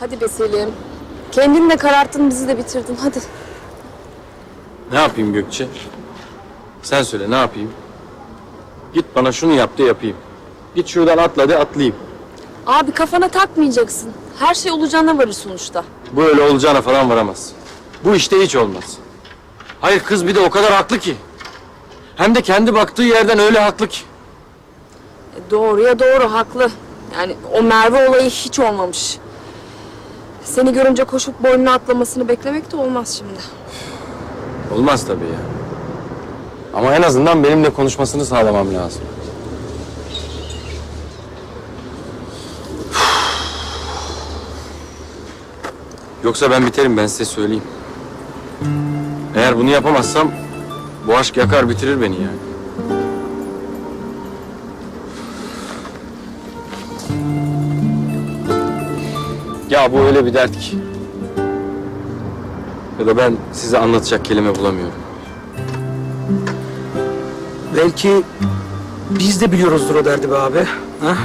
Hadi be Selim. Kendini de kararttın, bizi de bitirdin. Hadi. Ne yapayım Gökçe? Sen söyle ne yapayım? Git bana şunu yap de yapayım. Git şuradan atla de atlayayım. Abi kafana takmayacaksın. Her şey olacağına varır sonuçta. Bu öyle olacağına falan varamaz. Bu işte hiç olmaz. Hayır kız bir de o kadar haklı ki. Hem de kendi baktığı yerden öyle haklı ki. E, doğruya doğru, haklı. Yani o Merve olayı hiç olmamış. Seni görünce koşup boynuna atlamasını beklemek de olmaz şimdi. Olmaz tabii ya. Ama en azından benimle konuşmasını sağlamam lazım. Yoksa ben biterim ben size söyleyeyim. Eğer bunu yapamazsam bu aşk yakar bitirir beni yani. Ya bu öyle bir dert ki. Ya da ben size anlatacak kelime bulamıyorum. Belki biz de biliyoruzdur o derdi be abi. Ha?